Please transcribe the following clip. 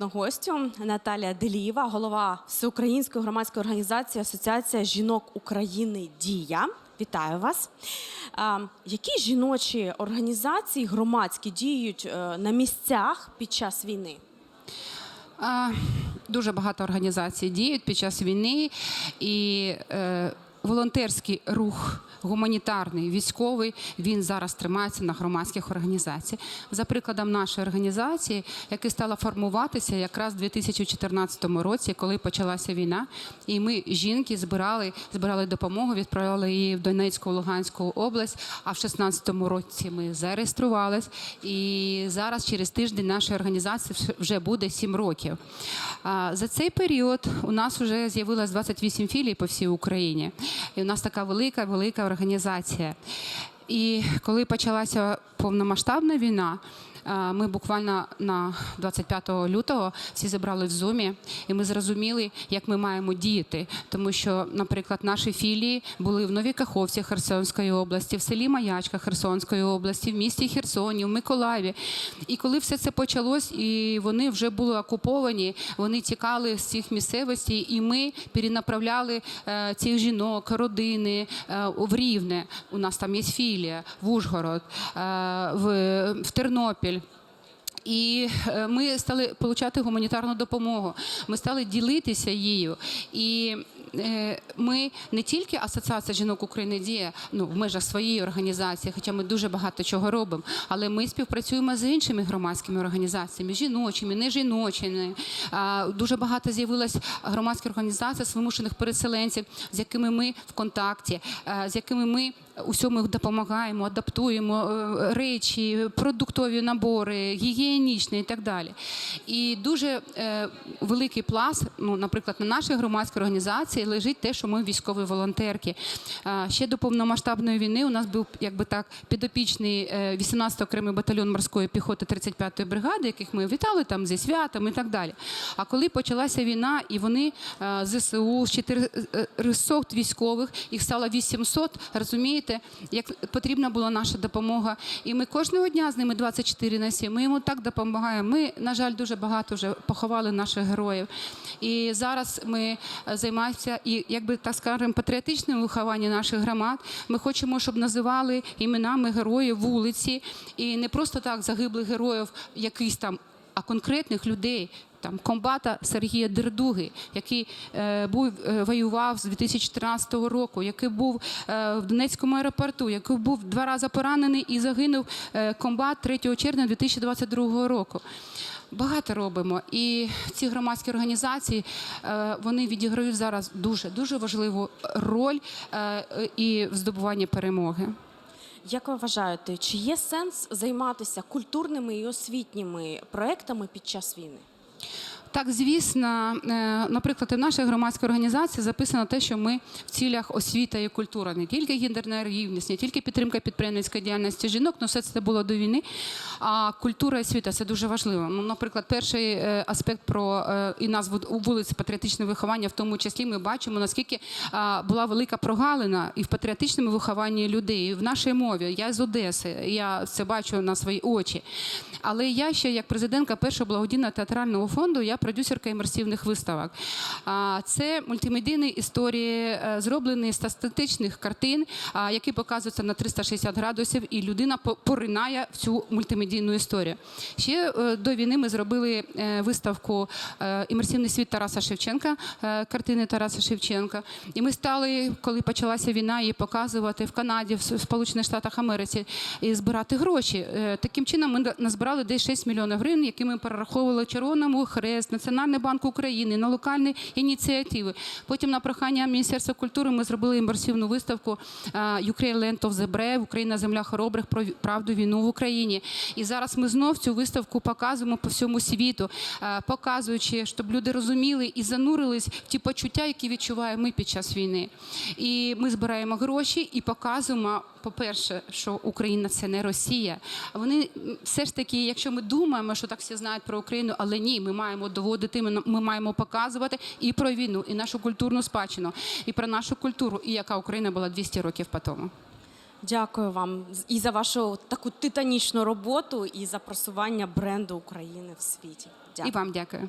наступну гостю Наталія Делієва, голова всеукраїнської громадської організації Асоціація жінок України Дія. Вітаю вас. Які жіночі організації громадські діють е, на місцях під час війни? Дуже багато організацій діють під час війни, і е, волонтерський рух. Гуманітарний військовий він зараз тримається на громадських організаціях. За прикладом нашої організації, яка стала формуватися якраз у 2014 році, коли почалася війна, і ми жінки збирали, збирали допомогу, відправляли її в Донецьку, Луганську область. А в 2016 році ми зареєструвались. І зараз, через тиждень, нашої організації вже буде 7 років. За цей період у нас вже з'явилось 28 філій по всій Україні. І у нас така велика, велика організація. І коли почалася повномасштабна війна, ми буквально на 25 лютого всі зібрали в зумі, і ми зрозуміли, як ми маємо діяти. Тому що, наприклад, наші філії були в Новій Каховці Херсонської області, в селі Маячка Херсонської області, в місті Херсоні, в Миколаєві. І коли все це почалось, і вони вже були окуповані, вони тікали з цих місцевостей, і ми перенаправляли е, цих жінок, родини е, в Рівне. У нас там є філія, в Ужгород, е, в Тернопіль. І е, ми стали отримати гуманітарну допомогу. Ми стали ділитися її. І ми не тільки Асоціація жінок України діє ну, в межах своєї організації, хоча ми дуже багато чого робимо, але ми співпрацюємо з іншими громадськими організаціями, жіночими, нежіночими. А, Дуже багато з'явилось громадських організацій вимушених переселенців, з якими ми в контакті, е, з якими ми усьому допомагаємо, адаптуємо е, речі, продуктові набори, гігієнічні і так далі. І дуже е, великий пласт, ну, наприклад, на нашій громадській організації лежить те, що ми військові волонтерки. Е, ще до повномасштабної війни у нас був якби так підопічний е, 18 окремий батальйон морської піхоти 35-ї бригади, яких ми вітали там зі святом і так далі. А коли почалася війна, і вони е, ЗСУ з 400 військових, їх стало 800, розумієте, як потрібна була наша допомога. І ми кожного дня з ними 24 на 7, ми йому так допомагаємо. Ми, на жаль, дуже багато вже поховали наших героїв. І зараз ми е, займаємося і, якби так скажемо, патріотичним вихованням наших громад. Ми хочемо, щоб називали іменами героїв вулиці, і не просто так загиблих героїв якийсь там а конкретних людей. Там комбата Сергія Дердуги, який е, був е, воював з 2014 року, який був е, в Донецькому аеропорту, який був два рази поранений і загинув е, комбат 3 червня 2022 року. Багато робимо, і ці громадські організації е, вони відіграють зараз дуже дуже важливу роль е, і в здобуванні перемоги. Як ви вважаєте, чи є сенс займатися культурними і освітніми проектами під час війни? Так, звісно, е, наприклад, і в нашій громадській організації записано те, що ми в цілях освіта і культура, не тільки гендерна рівність, не тільки підтримка підприємницької діяльності жінок, ну все це було до війни. А культура і освіта це дуже важливо. Ну, наприклад, перший е, аспект про е, і назву вулиці патріотичне виховання, в тому числі ми бачимо, наскільки була велика прогалина і в патріотичному вихованні людей, і в нашій мові. Я з Одеси, я це бачу на свої очі. Але я ще як президентка першого благодійного театрального фонду, я продюсерка імерсивних виставок. А, Це мультимедійні історії, е, зроблені з статичних картин, які показуються на 360 градусів, і людина по- поринає в цю мультимедійну історію. Ще е, до війни ми зробили е, виставку е, Імерсивний світ Тараса Шевченка, картини Тараса Шевченка. І ми стали, коли почалася війна, її показувати в Канаді, в Сполучених Штатах Америці і збирати гроші. Таким чином ми назбирали десь 6 мільйонів гривень, які ми перераховували Червоному Хрест, Національний банк України на локальні ініціативи. Потім на прохання Міністерства культури ми зробили імерсивну виставку Ukraine Land of the Brave, Україна земля хоробрих про правду війну в Україні. І зараз ми знов цю виставку показуємо по всьому світу, е, показуючи, щоб люди розуміли і занурились в ті почуття, які відчуваємо ми під час війни. І ми збираємо гроші і показуємо, по-перше, що Україна це не Росія. Вони все ж таки, якщо ми думаємо, що так всі знають про Україну, але ні, ми маємо доводити, ми маємо показувати і про війну, і нашу культурну спадщину, і про нашу культуру, і яка Україна була 200 років по тому. Дякую вам і за вашу таку титанічну роботу, і за просування бренду України в світі. Дякую. І вам дякую.